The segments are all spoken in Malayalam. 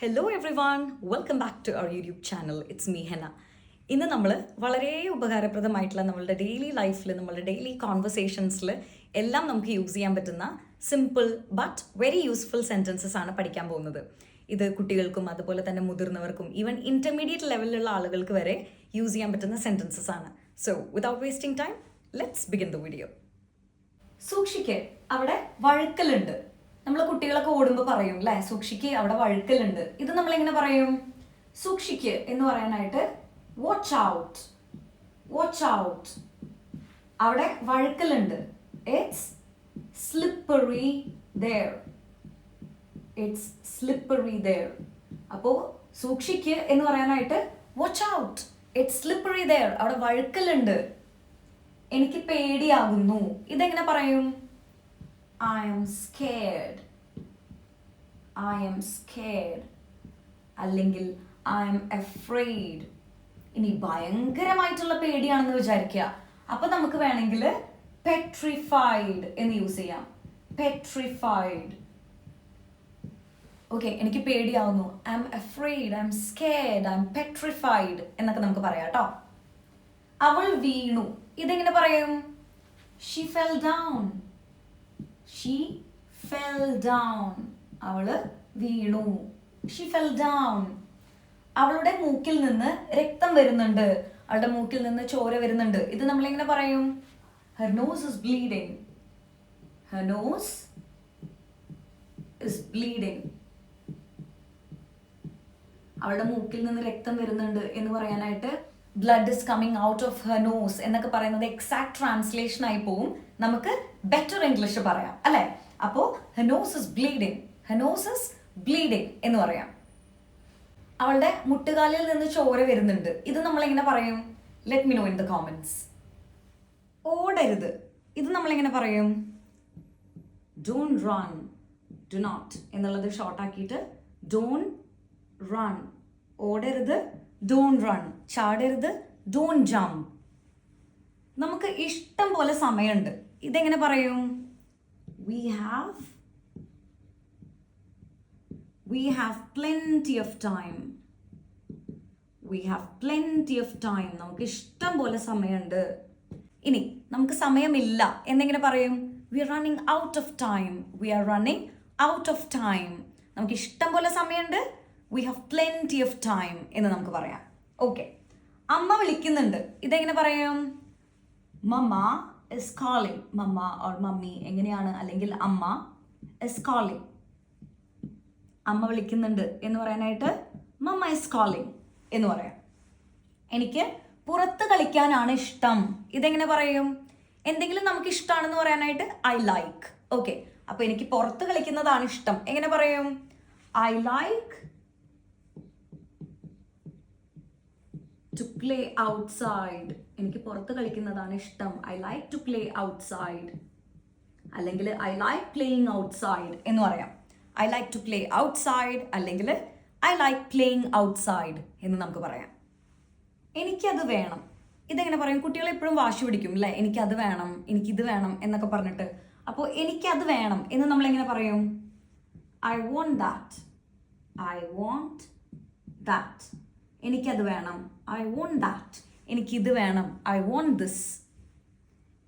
Hello everyone welcome back to our YouTube channel it's me Hena ഇന്ന് നമ്മൾ വളരെ ഉപകാരപ്രദമായിട്ടുള്ള നമ്മളുടെ ഡെയിലി ലൈഫിൽ നമ്മളുടെ ഡെയിലി കോൺവെർസേഷൻസിൽ എല്ലാം നമുക്ക് യൂസ് ചെയ്യാൻ പറ്റുന്ന simple but very useful sentences ആണ് പഠിക്കാൻ പോകുന്നത്. ഇത് കുട്ടികൾക്കും അതുപോലെ തന്നെ മുതിർന്നവർക്കും ഈവൻ ഇന്റർമീഡിയറ്റ് ലെവലിലുള്ള ആളുകൾക്ക് വരെ യൂസ് ചെയ്യാൻ പറ്റുന്ന സെന്റൻസസ് ആണ്. So without wasting time let's begin the video സൂക്ഷിക്ക് അവിടെ വഴുക്കലുണ്ട്. നമ്മൾ കുട്ടികളൊക്കെ ഓടുമ്പോൾ പറയും അല്ലേ സൂക്ഷിക്ക് അവിടെ വഴുക്കലുണ്ട്. ഇത് നമ്മൾ എങ്ങനെ പറയും? സൂക്ഷിക്ക് എന്ന് പറയാനായിട്ട് വാച്ച് ഔട്ട് വാച്ച് ഔട്ട് അവിടെ വഴുക്കലുണ്ട്. It's slippery there it's slippery there അപ്പോൾ സൂക്ഷിക്ക് എന്ന് പറയാനായിട്ട് watch out it's slippery there അവിടെ വഴുക്കലുണ്ട്. എനിക്ക് പേടിയാകുന്നു. ഇതെങ്ങനെ പറയും? I'm scared I'm scared അല്ലെങ്കിൽ ഐ എം എഫ്രെയ്ഡ് ഇനി ഭയങ്കരമായിട്ടുള്ള പേടിയാണെന്ന് വിചാരിക്കുക. അപ്പൊ നമുക്ക് വേണമെങ്കിൽ പെട്രിഫൈഡ് എന്ന് യൂസ് ചെയ്യാം. പെട്രിഫൈഡ് ഓക്കെ എനിക്ക് പേടിയാവുന്നു. I'm afraid I'm scared I'm petrified എന്നൊക്കെ നമുക്ക് പറയാം കേട്ടോ. അവൾ വീണു. ഇതെങ്ങനെ പറയും? She fell down she fell down അവൾ വീണു. ഷി ഫെൽ ഡൗൺ അവളുടെ മൂക്കിൽ നിന്ന് രക്തം വരുന്നുണ്ട്. അവളുടെ മൂക്കിൽ നിന്ന് ചോര വരുന്നുണ്ട്. ഇത് നമ്മൾ എങ്ങനെ പറയും? Her nose is bleeding her nose is bleeding അവളുടെ മൂക്കിൽ നിന്ന് രക്തം വരുന്നുണ്ട് എന്ന് പറയാനായിട്ട് blood is coming out of her nose എന്നൊക്കെ പറയുന്നത് എക്സാക്ട് ട്രാൻസ്ലേഷൻ ആയി പോവും. നമുക്ക് ബെറ്റർ ഇംഗ്ലീഷ് പറയാം അല്ലെ? അപ്പോ ഹെനോസ് ബ്ലീഡിങ് ഹെനോസ് ബ്ലീഡിങ് എന്ന് പറയാം. അവളുടെ മുട്ടുകാലിൽ നിന്ന് ചോര വരുന്നുണ്ട്. ഇത് നമ്മൾ എങ്ങനെ പറയും? Let me know in the comments ഓടരുത്. ഇത് നമ്മൾ എങ്ങനെ പറയും? ഡോൺ റൺ ഡു നോട്ട് എന്നുള്ളത് ഷോർട്ട് ആക്കിയിട്ട് ഡോൺ റൺ ഓടരുത്. ഡോൺ റൺ ചാടരുത്. ഡോൺ ജംപ് നമുക്ക് ഇഷ്ടം പോലെ സമയമുണ്ട്. ഇതെങ്ങനെ പറയും? We have we have plenty of time we have plenty of time നമുക്ക് ഇഷ്ടം പോലെ സമയമുണ്ട്. ഇനി നമുക്ക് സമയമില്ല. എന്നെങ്ങനെ പറയും? We are running out of time we are running out of time നമുക്ക് ഇഷ്ടം പോലെ സമയമുണ്ട്. We have plenty of time എന്ന് നമുക്ക് പറയാം. ഓക്കെ അമ്മ വിളിക്കുന്നുണ്ട്. ഇതെങ്ങനെ പറയും? Mama is calling mama or mummy എങ്ങനെയാണ്? അല്ലെങ്കിൽ അമ്മ ഇസ് കോളിംഗ് അമ്മ വിളിക്കുന്നുണ്ട് എന്ന് പറയാനായിട്ട് മമ്മ ഇസ് കോളിംഗ് എന്ന് പറയാം. എനിക്ക് പുറത്ത് കളിക്കാനാണ് ഇഷ്ടം. ഇതെങ്ങനെ പറയും? എന്തെങ്കിലും നമുക്ക് ഇഷ്ടമാണെന്ന് പറയാനായിട്ട് ഐ ലൈക്ക് ഓക്കെ അപ്പൊ എനിക്ക് പുറത്ത് കളിക്കുന്നതാണ് ഇഷ്ടം. എങ്ങനെ പറയും? I like to play outside എനിക്ക് പുറത്ത് കളിക്കുന്നതാണ് ഇഷ്ടം. I like to play outside അല്ലെങ്കിൽ ഐ ലൈക്ക് പ്ലേയിങ് ഔട്ട്സൈഡ് എന്ന് പറയാം. I like to play outside അല്ലെങ്കിൽ ഐ ലൈക്ക് പ്ലേയിങ് ഔട്ട്സൈഡ് എന്ന് നമുക്ക് പറയാം. എനിക്കത് വേണം. ഇതെങ്ങനെ പറയും? കുട്ടികൾ എപ്പോഴും വാശി പിടിക്കും അല്ലേ എനിക്കത് വേണം എനിക്കിത് വേണം എന്നൊക്കെ പറഞ്ഞിട്ട്. അപ്പോൾ എനിക്കത് വേണം എന്ന് നമ്മൾ എങ്ങനെ പറയും? I want that I want that എനിക്കത് വേണം. ഐ വോണ്ട് ദാറ്റ് എനിക്കിത് വേണം. ഐ വോണ്ട് ദിസ്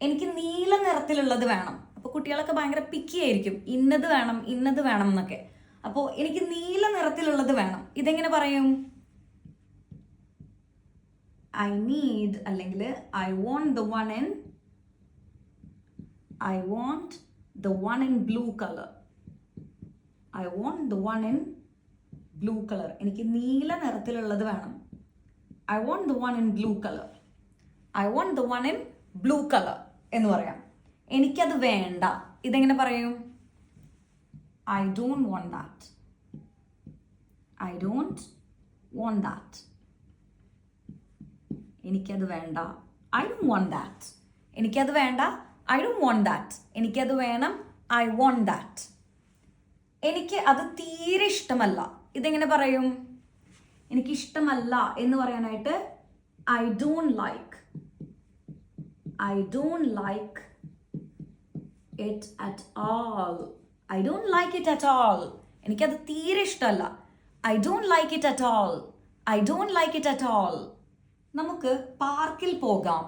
എനിക്ക് നീല നിറത്തിലുള്ളത് വേണം. അപ്പോൾ കുട്ടികളൊക്കെ ഭയങ്കര പിക്കി ആയിരിക്കും. ഇന്നത് വേണം ഇന്നത് വേണം എന്നൊക്കെ. അപ്പോൾ എനിക്ക് നീല നിറത്തിലുള്ളത് വേണം. ഇതെങ്ങനെ പറയും? ഐ നീഡ് അല്ലെങ്കിൽ I want the one in I want the one in blue colour I want the one in blue colour എനിക്ക് നീല നിറത്തിലുള്ളത് വേണം. I want the one in blue colour I want the one in blue colour എന്ന് പറയാം. എനിക്കത് വേണ്ട. ഇതെങ്ങനെ പറയും? I don't want that I don't want that എനിക്കത് വേണ്ട. ഐ ഡോ വോണ്ട് ദാറ്റ് എനിക്കത് വേണ്ട. ഐ ഡോ വോണ്ട് ദാറ്റ് എനിക്കത് വേണം. ഐ വോണ്ട് ദാറ്റ് എനിക്ക് അത് തീരെ ഇഷ്ടമല്ല. ഇതെങ്ങനെ പറയും? എനിക്ക് ഇഷ്ടമല്ല എന്ന് പറയാനായിട്ട് I don't like I don't like it at all I don't like it at all എനിക്കത് തീരെ ഇഷ്ടമല്ല. I don't like it at all I don't like it at all നമുക്ക് പാർക്കിൽ പോകാം.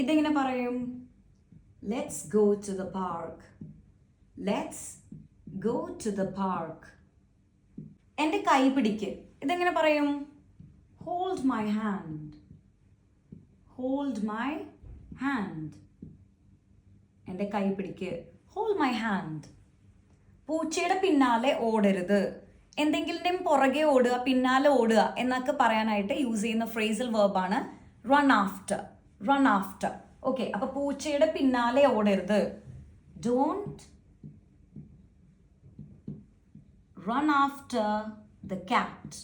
ഇതെങ്ങനെ പറയും? Let's go to the park let's go to the park എന്റെ കൈ പിടിക്ക്. ഇതെങ്ങനെ പറയും? Hold my hand hold my hand എന്റെ കൈ പിടിക്ക്. ഹോൾഡ് മൈ ഹാൻഡ് പൂച്ചയുടെ പിന്നാലെ ഓടരുത്. എന്തെങ്കിലും പുറകെ ഓടുക പിന്നാലെ ഓടുക എന്നൊക്കെ പറയാനായിട്ട് യൂസ് ചെയ്യുന്ന phrasal വേർബാണ് run after run after okay അപ്പൊ പൂച്ചയുടെ പിന്നാലെ ഓടരുത്. Don't run after the cat.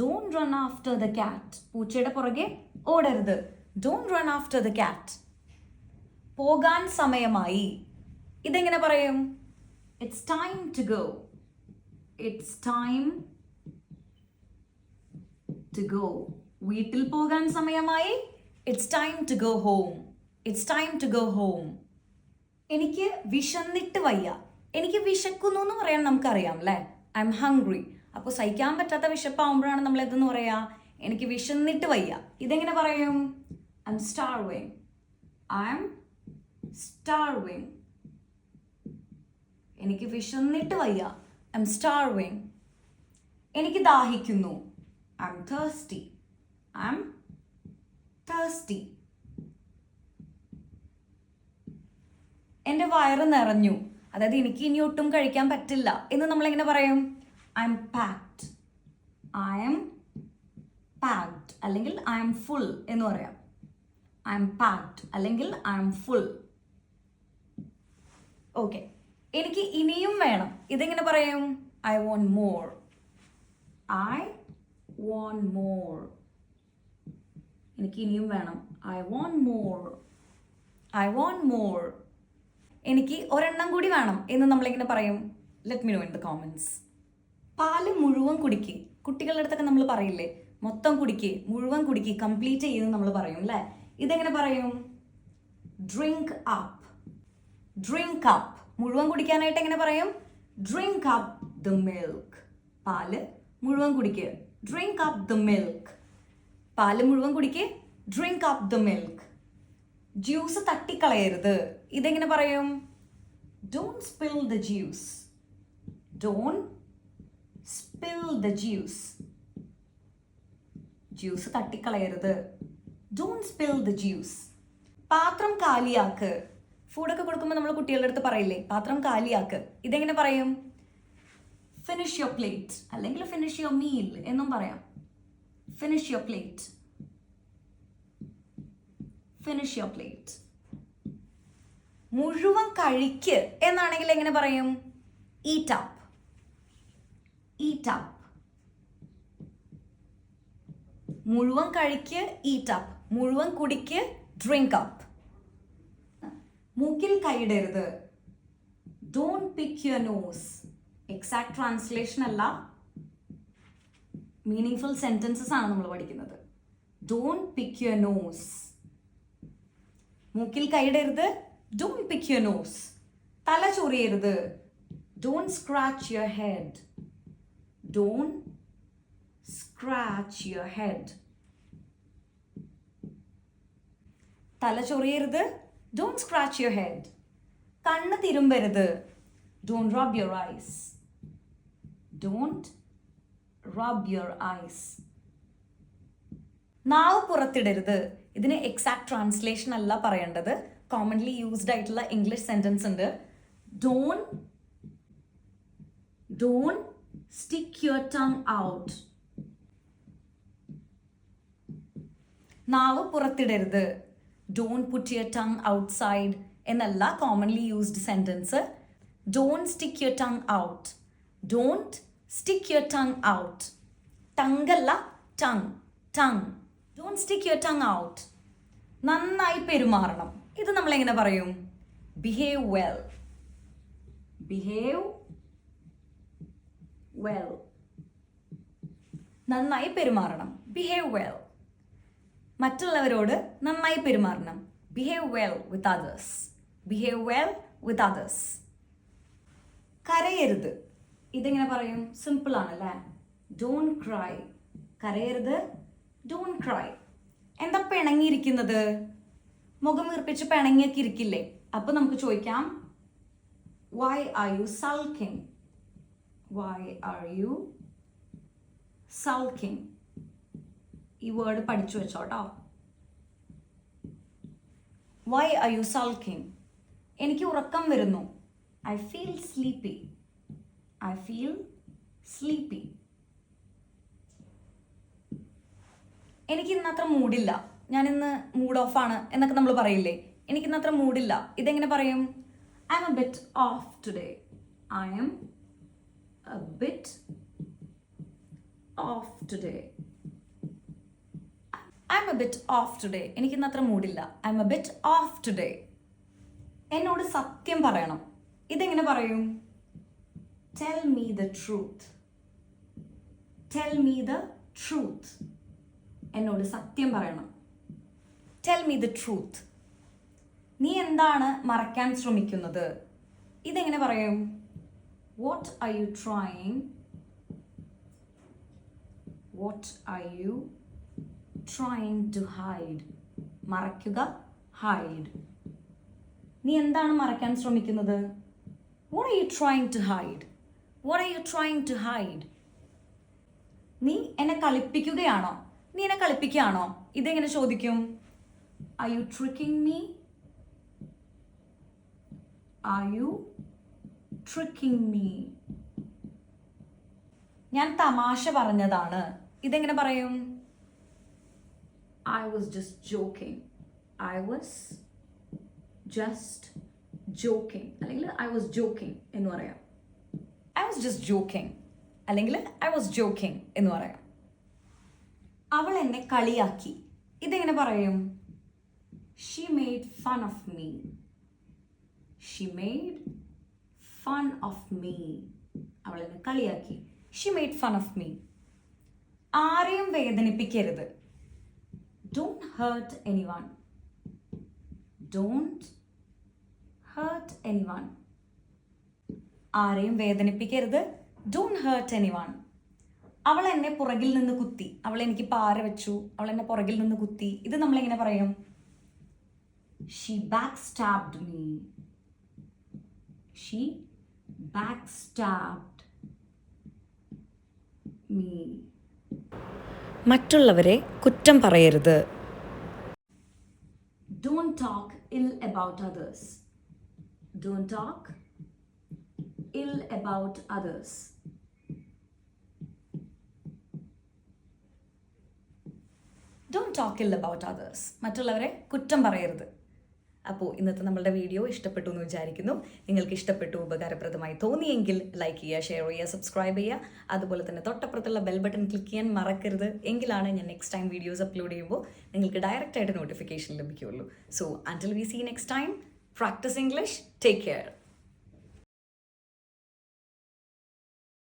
Don't run after the cat. പൂച്ചയുടെ പുറകെ ഓടരുത്. Don't run after the cat പോകാൻ സമയമായി. ഇതെങ്ങനെ പറയും? It's time to go it's time to go വീട്ടിൽ പോകാൻ സമയമായി. It's time to go home it's time to go home എനിക്ക് വിശന്നിട്ട് വയ്യ. എനിക്ക് വിശക്കുന്നു എന്ന് പറയാൻ നമുക്കറിയാം അല്ലേ? ഐ എം ഹംഗ്രി അപ്പോൾ സഹിക്കാൻ പറ്റാത്ത വിശപ്പാവുമ്പോഴാണ് നമ്മൾ ഇതെന്ന് പറയാ? എനിക്ക് വിശന്നിട്ട് വയ്യ. ഇതെങ്ങനെ പറയും? I'm starving I'm starving എനിക്ക് വിശന്നിട്ട് വയ്യ. ഐ എം സ്റ്റാർവിങ് എനിക്ക് ദാഹിക്കുന്നു. I'm thirsty I'm thirsty എന്റെ വയറ് നിറഞ്ഞു. അതായത് എനിക്ക് ഇനി ഒട്ടും കഴിക്കാൻ പറ്റില്ല എന്ന് നമ്മൾ എങ്ങനെ പറയും. I'm packed I'm packed അല്ലെങ്കിൽ ഐ എം ഫുൾ എന്ന് പറയാം. ഐ എം പാക്ഡ് അല്ലെങ്കിൽ ഐ എം ഫുൾ ഓക്കെ എനിക്ക് ഇനിയും വേണം. ഇതെങ്ങനെ പറയും? I want more I want more എനിക്ക് ഇനിയും വേണം. I want more I want more എനിക്ക് ഒരെണ്ണം കൂടി വേണം എന്ന് നമ്മളിങ്ങനെ പറയും. Let me know in the comments പാൽ മുഴുവൻ കുടിക്ക്. കുട്ടികളുടെ അടുത്തൊക്കെ നമ്മൾ പറയില്ലേ? മൊത്തം കുടിക്ക് മുഴുവൻ കുടിക്ക് കംപ്ലീറ്റ് ചെയ്യുന്നു നമ്മൾ പറയും അല്ലേ? ഇതെങ്ങനെ പറയും? ഡ്രിങ്ക് അപ്പ് ഡ്രിങ്ക് അപ്പ് മുഴുവൻ കുടിക്കാനായിട്ട് എങ്ങനെ പറയും? ഡ്രിങ്ക് അപ്പ് ദ മിൽക്ക് പാൽ മുഴുവൻ കുടിക്ക്. ഡ്രിങ്ക് അപ്പ് ദ മിൽക്ക് പാൽ മുഴുവൻ കുടിക്ക്. Drink up the milk juice തട്ടിക്കളയരുത്. ഇതെങ്ങനെ പറയും? Don't spill the juice don't spill the juice juice തട്ടിക്കളയരുത്. Don't spill the juice പാത്രം കാലിയാക്ക്. ഫുഡൊക്കെ കൊടുക്കുമ്പോൾ നമ്മൾ കുട്ടികളുടെ അടുത്ത് പറയില്ലേ പാത്രം കാലിയാക്ക്. ഇതെങ്ങനെ പറയും? ഫിനിഷ് യുവർ പ്ലേറ്റ് അല്ലെങ്കിൽ ഫിനിഷ് യുവർ മീൽ എന്നും പറയാം. Finish your plate finish your plate മുഴുവൻ കഴിക്ക് എന്നാണെങ്കിൽ എങ്ങനെ പറയും? ഈറ്റ് അപ്പ് ഈറ്റ് അപ്പ് മുഴുവൻ കഴിക്ക് ഈറ്റ് അപ്പ് മുഴുവൻ കുടിക്ക് ഡ്രിങ്ക് അപ്പ് മൂക്കിൽ കൈയിടരുത്. Don't pick your nose exact translation അല്ല. മീനിങ് ഫുൾ സെന്റൻസസ് ആണ് നമ്മൾ പഠിക്കുന്നത്. ഡോണ്ട് പിക്ക് യുവർ നോസ് മൂക്കിൽ കൈയിടരുത്. ഡോണ്ട് പിക്ക് യുവർ നോസ് തല ചൊറിയരുത്. Don't scratch your head don't scratch your head തല ചൊറിയരുത്. ഡോണ്ട് സ്ക്രാച്ച് യുവർ ഹെഡ് കണ്ണ് തിരുമ്പരുത്. Don't rub your eyes don't rub your eyes നാവ് പുറത്തിടരുത്. ഇതിന് എക്സാക്ട് ട്രാൻസ്ലേഷൻ അല്ല പറയേണ്ടത്. കോമൺലി യൂസ്ഡ് ആയിട്ടുള്ള ഇംഗ്ലീഷ് സെന്റൻസ് ഉണ്ട്. Don't don't stick your tongue out നാവ് പുറത്തിടരുത്. Don't put your tongue outside എന്നല്ല commonly used sentence don't stick your tongue out don't stick your tongue out ടങ്കല്ല tongue tongue don't stick your tongue out നന്നായി പെരുമാറണം. ഇത് നമ്മൾ എങ്ങനെ പറയും? ബിഹേവ് വെൽ ബിഹേവ് വെൽ നന്നായി പെരുമാറണം. ബിഹേവ് വെൽ മറ്റുള്ളവരോട് നന്നായി പെരുമാറണം. Behave well with others behave well with others കരയരുത്. ഇതെങ്ങനെ പറയും? സിമ്പിൾ ആണല്ലേ? ഡോൺ ക്രൈ കരയരുത്. ഡോൺ ക്രൈ എന്താ പിണങ്ങിയിരിക്കുന്നത്? മുഖം വീർപ്പിച്ച് പിണങ്ങിയൊക്കെ ഇരിക്കില്ലേ? അപ്പൊ നമുക്ക് ചോദിക്കാം. Why are you sulking why are you sulking ഈ വേർഡ് പഠിച്ചു വെച്ചോട്ടോ വൈ ആർ യു സൾക്കിംഗ് എനിക്ക് ഉറക്കം വരുന്നു. I feel sleepy I feel sleepy എനിക്ക് ഇന്നത്ര മൂടില്ല ഞാൻ ഇന്ന് മൂഡ് ഓഫ് ആണ് എന്നൊക്കെ നമ്മൾ പറയില്ലേ? എനിക്കിന്ന് അത്ര മൂഡില്ല ഇതെങ്ങനെ പറയും? I'm a bit off today I'm a bit off today I'm a bit off today എനിക്കിന്ന് അത്ര മൂഡില്ല I'm a bit off today എന്നോട് സത്യം പറയണം. ഇതെങ്ങനെ പറയും? Tell me the truth tell me the truth എന്നോട് സത്യം പറയണം. ടെൽ മീ ദ ട്രൂത്ത് നീ എന്താണ് മറയ്ക്കാൻ ശ്രമിക്കുന്നത്? ഇതെങ്ങനെ പറയും? What are you trying what are you trying to hide മറയ്ക്കുക hide നീ എന്താണ് മറയ്ക്കാൻ ശ്രമിക്കുന്നത്? What are you trying to hide what are you trying to hide നീ എന്നെ കളിപ്പിക്കുകയാണോ? നീ എന്നെ കളിപ്പിക്കുകയാണോ? ഇതെങ്ങനെ ചോദിക്കും? Are you tricking me are you tricking me ഞാൻ തമാശ പറഞ്ഞതാണ്. ഇതെങ്ങനെ പറയും? I was just joking I was just joking അല്ലെങ്കിൽ ഐ വാസ് ജോക്കിംഗ് എന്ന് പറയാം. ഐ വാസ് ജസ്റ്റ് ജോക്കിംഗ് അല്ലെങ്കിൽ ഐ വാസ് ജോക്കിംഗ് എന്ന് പറയാം. അവൾ എന്നെ കളിയാക്കി. ഇതെങ്ങനെ പറയും? She made fun of me she made fun of me അവൾ എന്നെ കളിയാക്കി. She made fun of me ആരെയും വേദനിപ്പിക്കരുത്. Don't hurt anyone don't hurt anyone ആരെയും വേദനിപ്പിക്കരുത്. ഡോണ്ട് ഹേർട്ട് എനി വൺ അവൾ എന്നെ പുറകിൽ നിന്ന് കുത്തി. അവൾ എനിക്ക് പാര വെച്ചു. അവൾ എന്നെ പുറകിൽ നിന്ന് കുത്തി. ഇത് നമ്മളിങ്ങനെ പറയും? She back stabbed me she back stabbed me മറ്റുള്ളവരെ കുറ്റം പറയരുത്. Don't talk ill about others don't talk ill about others don't talk ill about others മറ്റുള്ളവരെ കുറ്റം പറയരുത്. അപ്പോൾ ഇന്നത്തെ നമ്മളുടെ വീഡിയോ ഇഷ്ടപ്പെട്ടു എന്ന് വിചാരിക്കുന്നു. നിങ്ങൾക്ക് ഇഷ്ടപ്പെട്ടു ഉപകാരപ്രദമായി തോന്നിയെങ്കിൽ ലൈക്ക് ചെയ്യുക ഷെയർ ചെയ്യുക സബ്സ്ക്രൈബ് ചെയ്യുക. അതുപോലെ തന്നെ തൊട്ടപ്പുറത്തുള്ള ബെൽ ബട്ടൺ ക്ലിക്ക് ചെയ്യാൻ മറക്കരുത്. എങ്കിലാണ് ഞാൻ നെക്സ്റ്റ് ടൈം വീഡിയോസ് അപ്ലോഡ് ചെയ്യുമ്പോൾ നിങ്ങൾക്ക് ഡയറക്റ്റായിട്ട് നോട്ടിഫിക്കേഷൻ ലഭിക്കുകയുള്ളൂ. So until we see next time practice English take care